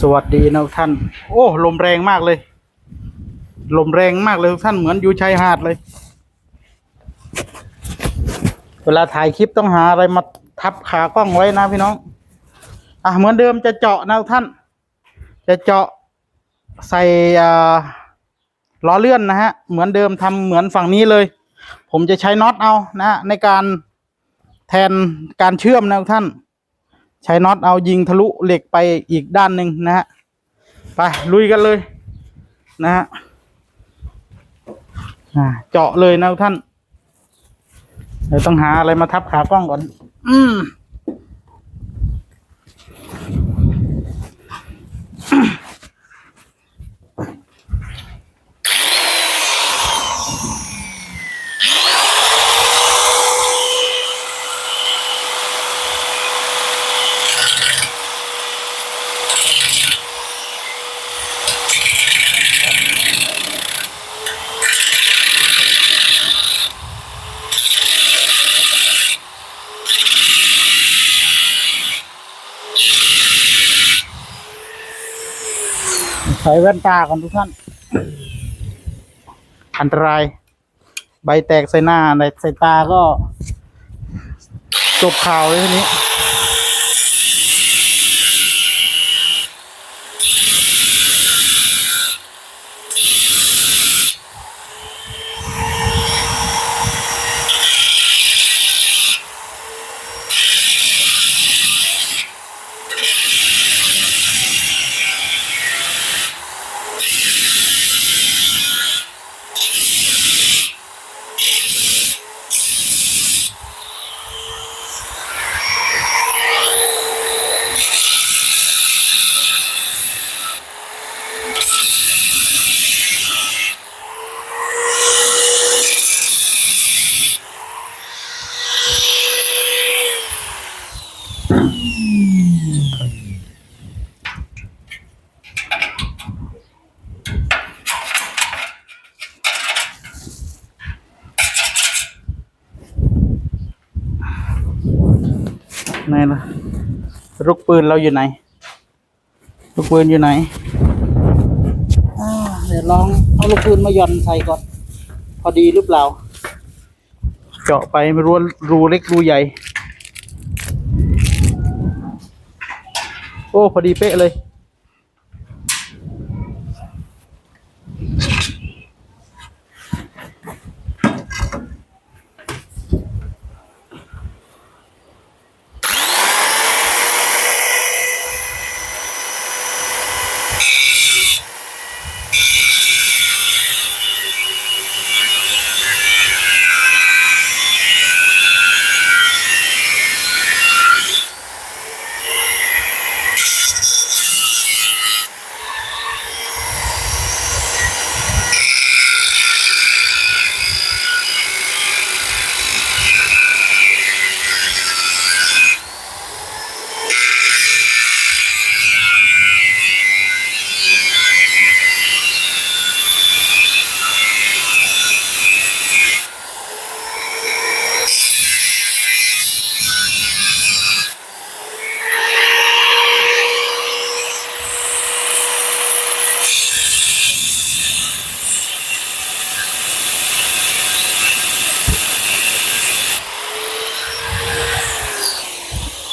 สวัสดีนะทุกท่าน โอ้ลมแรงมากเลย ลมแรงมากเลยทุกท่านเหมือนอยู่ชายหาดเลย เวลาถ่ายคลิปต้องหาอะไรมาทับขากล้องไว้นะพี่น้อง อะเหมือนเดิมจะเจาะนะทุกท่าน จะเจาะใส่ล้อเลื่อนนะฮะ เหมือนเดิมทำเหมือนฝั่งนี้เลย ผมจะใช้น็อตเอานะฮะในการแทนการเชื่อมนะทุกท่าน ใช้น็อตเอายิงทะลุเหล็กไปอีกด้านหนึ่งนะฮะไปลุยกันเลยนะฮะเจาะเลยนะท่านเดี๋ยวต้องหาอะไรมาทับขากล้องก่อน อืม ใส่แว่นตาก่อนทุกท่าน อันตราย ใบแตกใส่หน้าในใส่ตาก็ จบข่าวเลยทีนี้ ไหนล่ะลูกปืนเราอยู่ไหน ลูกปืนอยู่ไหนอ่าเดี๋ยวลองเอาลูกปืนมาหย่อนใส่ก่อน พอดีหรือเปล่า เจาะไปไม่รู้ว่ารูเล็กรูใหญ่ โอ้ พอดีเป๊ะเลย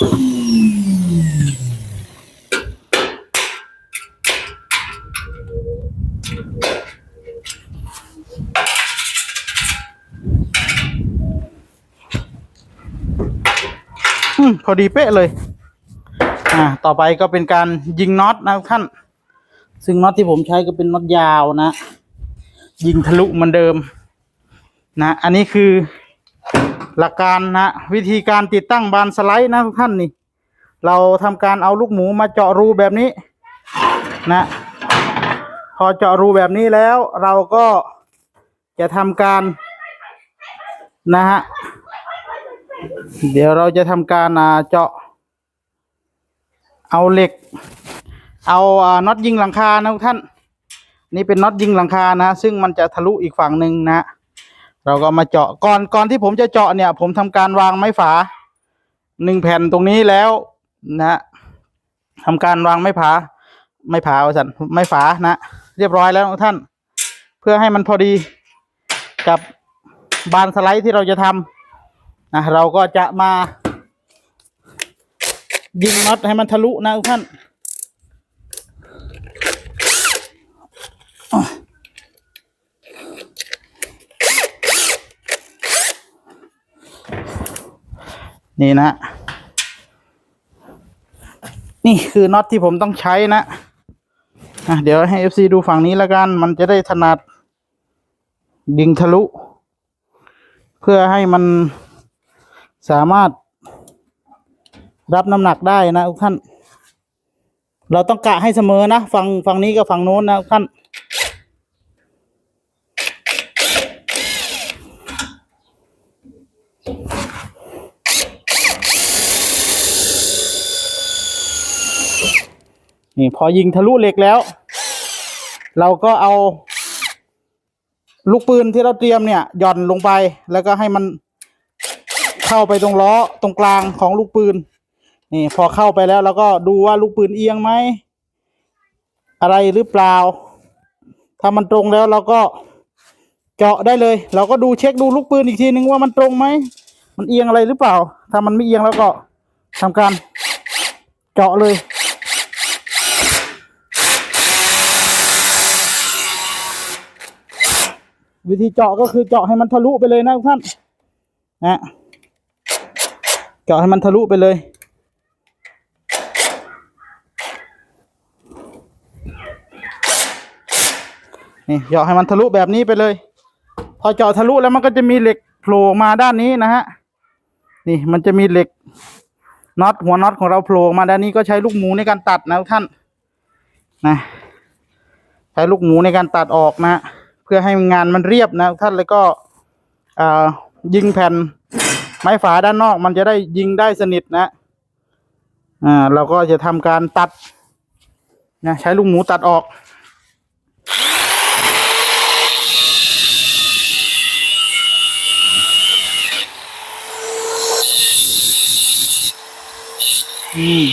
อืม พอดีเป๊ะเลย อ่า ต่อไปก็เป็นการยิงน็อตนะท่าน ซึ่งน็อตที่ผมใช้ก็เป็นน็อตยาวนะ ยิงทะลุเหมือนเดิม นะ อันนี้คือหลักการนะวิธีการติดตั้งบานสไลด์นะทุกท่านนี่ เราทำการเอาลูกหมูมาเจาะรูแบบนี้ นะ พอเจาะรูแบบนี้แล้ว เราก็จะทำการ นะฮะ เดี๋ยวเราจะทำการเจาะ เอาเหล็ก เอาน็อตยิงหลังคานะทุกท่าน นี่เป็นน็อตยิงหลังคานะ ซึ่งมันจะทะลุอีกฝั่งหนึ่งนะเราก็มาเจาะก่อนก่อนที่ผมจะเจาะเนี่ย ผมทำการวางไม้ฝาหนึ่งแผ่นตรงนี้แล้วนะทำการวางไม้ฝาไม่ผาเอาสันไม่ฝานะเรียบร้อยแล้วทุกท่าน เพื่อให้มันพอดีกับบานสไลด์ที่เราจะทำ นะเราก็จะมา ยิงน็อตให้มันทะลุนะทุกท่านนี่นะ นี่คือน็อตที่ผมต้องใช้นะอะเดี๋ยวให้ FC ดูฝั่งนี้แล้วกัน มันจะได้ถนัดยิงทะลุ เพื่อให้มัน สามารถรับน้ำหนักได้นะทุกท่าน เราต้องกะให้เสมอนะฝั่งฝั่งนี้กับฝั่งโน้นนะทุกท่านนี่พอยิงทะลุเหล็กแล้ว เราก็เอา ลูกปืนที่เราเตรียมเนี่ยหย่อนลงไปแล้วก็ให้มัน เข้าไปตรงล้อตรงกลางของลูกปืน นี่ พอเข้าไปแล้วเราก็ดูว่าลูกปืนเอียงไหม อะไรหรือเปล่า ถ้ามันตรงแล้วเราก็เจาะได้เลย เราก็ดูเช็คดูลูกปืนอีกทีนึงว่ามันตรงไหม มันเอียงอะไรหรือเปล่า ถ้ามันไม่เอียงแล้วก็ทำการเจาะเลย วิธีเจาะก็คือเจาะให้มันทะลุไปเลยนะทุกท่านนะ เจาะให้มันทะลุไปเลย นี่เจาะให้มันทะลุแบบนี้ไปเลย พอเจาะทะลุแล้วมันก็จะมีเหล็กโผล่มาด้านนี้นะฮะ นี่มันจะมีเหล็กน็อตหัวน็อตของเราโผล่มาด้านนี้ก็ใช้ลูกหมูในการตัดนะท่าน นะใช้ลูกหมูในการตัดออกนะ เพื่อให้งานมันเรียบนะท่านแล้วก็อ่ายิงแผ่น ไม้ฝาด้านนอกมันจะได้ยิงได้สนิทนะ อ่า เราก็จะทำการตัดนะใช้ลูกหมูตัดออก อืม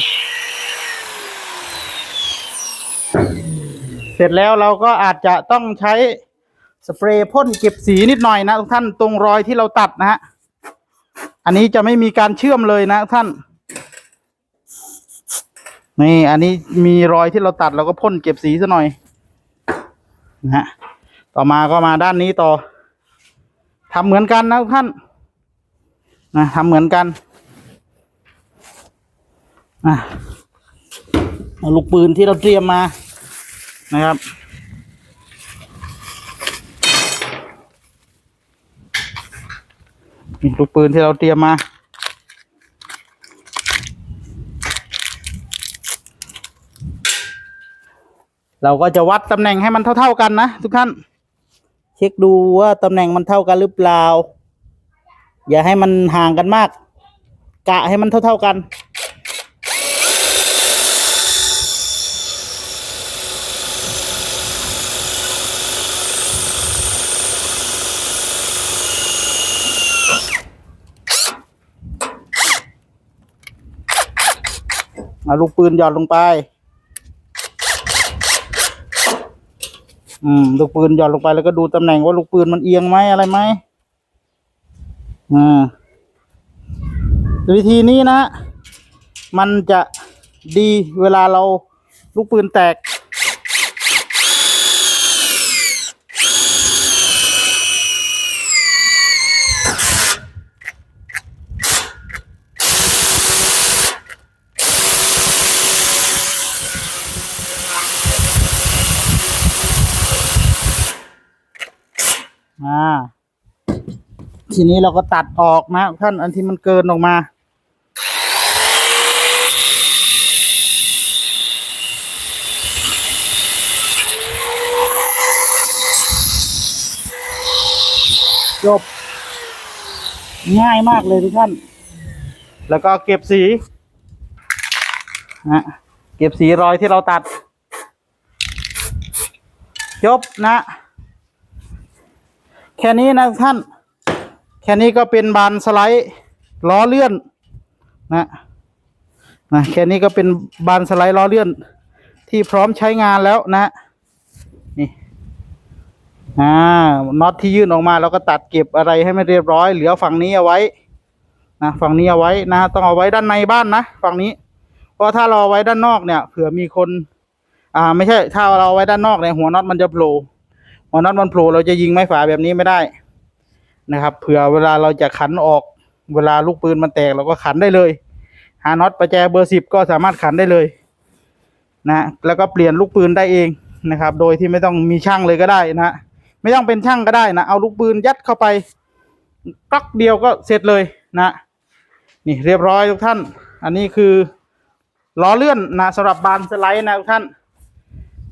เสร็จแล้วเราก็อาจจะต้องใช้สเปรย์พ่นเก็บสีนิดหน่อยนะทุกท่านตรงรอยที่เราตัดนะฮะ อันนี้จะไม่มีการเชื่อมเลยนะท่าน นี่ อันนี้มีรอยที่เราตัดเราก็พ่นเก็บสีซะหน่อยนะฮะต่อมาก็มาด้านนี้ต่อทำเหมือนกันนะทุกท่านนะทำเหมือนกันอะลูกปืนที่เราเตรียมมานะครับ ลูกปืนที่เราเตรียมมาเราก็จะวัดตำแหน่งให้มันเท่า ๆกันนะทุกท่าน เช็คดูว่าตำแหน่งมันเท่ากันหรือเปล่า อย่าให้มันห่างกันมาก กะให้มันเท่า ๆกัน เอาลูกปืนหย่อนลงไป อืม ลูกปืนหย่อนลงไปแล้วก็ดูตำแหน่งว่าลูกปืนมันเอียงไหมอะไรไหมอ่าวิธีนี้นะ มันจะดีเวลาเราลูกปืนแตก ทีนี้เราก็ตัดออกนะท่านอันที่มันเกินออกมาจบ ง่ายมากเลยทุกท่าน แล้วก็เก็บสีนะเก็บสีรอยที่เราตัด จบนะ แค่นี้นะท่าน แค่นี้ก็เป็นบานสไลด์ล้อเลื่อนนะนะแค่นี้ก็เป็นบานสไลด์ล้อเลื่อน ที่พร้อมใช้งานแล้วนะนี่อ่าน็อตที่ยื่นออกมาเราก็ตัดเก็บอะไรให้มันเรียบร้อย เหลือฝั่งนี้เอาไว้นะฝั่งนี้เอาไว้นะต้องเอาไว้ด้านในบ้านนะฝั่งนี้ เพราะถ้าเราเอาไว้ด้านนอกเนี่ยเผื่อมีคน อ่า ไม่ใช่ถ้าเราเอาไว้ด้านนอกเนี่ยหัวน็อตมันจะโผล่หัวน็อตมันโผล่เราจะยิงไม้ฝาแบบนี้ไม่ได้ นะครับเผื่อเวลาเราจะขันออกเวลาลูกปืนมันแตกเราก็ขันได้เลย หาน็อตประแจเบอร์สิบก็สามารถขันได้เลยนะแล้วก็เปลี่ยนลูกปืนได้เองนะครับ โดยที่ไม่ต้องมีช่างเลยก็ได้นะไม่ต้องเป็นช่างก็ได้นะเอาลูกปืนยัดเข้าไปกลักเดียวก็เสร็จเลยนะ นี่เรียบร้อยทุกท่าน อันนี้คือล้อเลื่อนนะสำหรับบานสไลด์นะทุกท่าน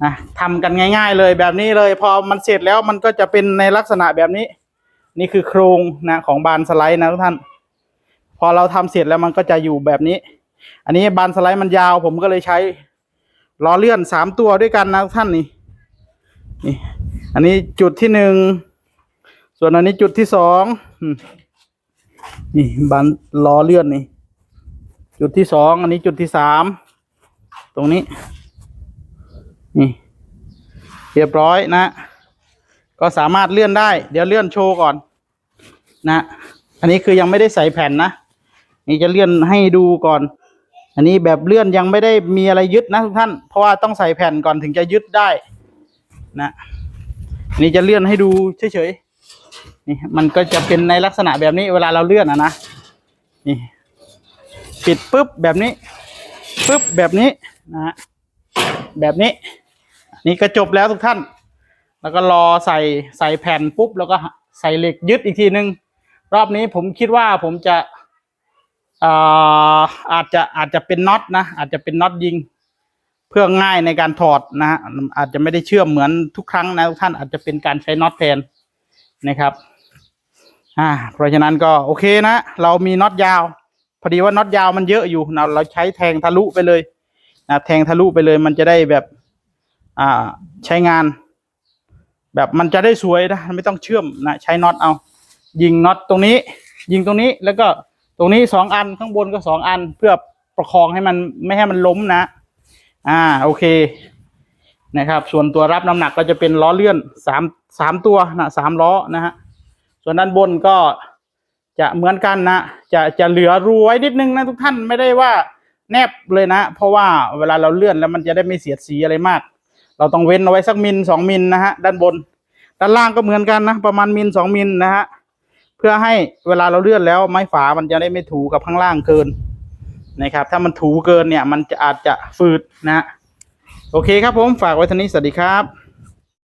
นะทำกันง่าย ๆ เลยแบบนี้เลย พอมันเสร็จแล้วมันก็จะเป็นในลักษณะแบบนี้ นี่คือโครงนะของบานสไลด์นะทุกท่าน พอเราทำเสร็จแล้วมันก็จะอยู่แบบนี้ อันนี้บานสไลด์มันยาว ผมก็เลยใช้ล้อเลื่อนสามตัวด้วยกันนะทุกท่านนี่นี่ อันนี้จุดที่หนึ่งส่วนอันนี้จุดที่สองนี่บานล้อเลื่อนนี่ จุดที่สองอันนี้จุดที่สามตรงนี้ นี่เรียบร้อยนะ ก็สามารถเลื่อนได้ เดี๋ยวเลื่อนโชว์ก่อน นะ อันนี้คือยังไม่ได้ใส่แผ่นนะนี่จะเลื่อนให้ดูก่อน อันนี้แบบเลื่อนยังไม่ได้มีอะไรยึดนะทุกท่าน เพราะว่าต้องใส่แผ่นก่อนถึงจะยึดได้ นะนนี้จะเลื่อนให้ดูเฉยๆนี่มันก็จะเป็นในลักษณะแบบนี้เวลาเราเลื่อนอะนะนี่ปิดปุ๊บแบบนี้ปุ๊บแบบนี้นะฮะแบบนี้ นี่ก็จบแล้วทุกท่าน แล้วก็รอใส่ใส่แผ่นปุ๊บแล้วก็ใส่เหล็กยึดอีกทีนึง รอบนี้ผมคิดว่าผมจะอาอาจจะอาจจะเป็นน็อตนะอาจจะเป็นน็อตยิง เพื่อง่ายในการถอดนะฮะอาจจะไม่ได้เชื่อมเหมือนทุกครั้งนะทุกท่านอาจจะเป็นการใช้น็อตแทนนะครับอ่าเพราะฉะนั้นก็โอเคนะ เรามีน็อตยาว พอดีว่าน็อตยาวมันเยอะอยู่นะเราใช้แทงทะลุไปเลยนะแทงทะลุไปเลยมันจะได้แบบอ่าใช้งาน แบบมันจะได้สวยนะไม่ต้องเชื่อมนะใช้น็อตเอา ยิงน็อตตรงนี้ ยิงตรงนี้แล้วก็ตรงนี้สองอันข้างบนก็สองอันเพื่อประคองให้มันไม่ให้มันล้มนะ อ่าโอเคนะครับ ส่วนตัวรับน้ำหนักก็จะเป็นล้อเลื่อนสามสามตัวนะสามล้อนะฮะส่วนด้านบนก็จะเหมือนกันนะ จะจะเหลือรูไว้นิดนึงนะทุกท่านไม่ได้ว่าแนบเลยนะ เพราะว่าเวลาเราเลื่อนแล้วมันจะได้ไม่เสียดสีอะไรมาก เราต้องเว้นเอาไว้สักมิลสองมิลนะฮะด้านบน ด้านล่างก็เหมือนกันนะ ประมาณมิลสองมิลนะฮะ เพื่อให้เวลาเราเลื่อนแล้วไม้ฝามันจะได้ไม่ถูกับข้างล่างเกินนะครับ ถ้ามันถูเกินเนี่ยมันจะอาจจะฝืดนะ โอเคครับผมฝากไว้ท่านี้สวัสดีครับ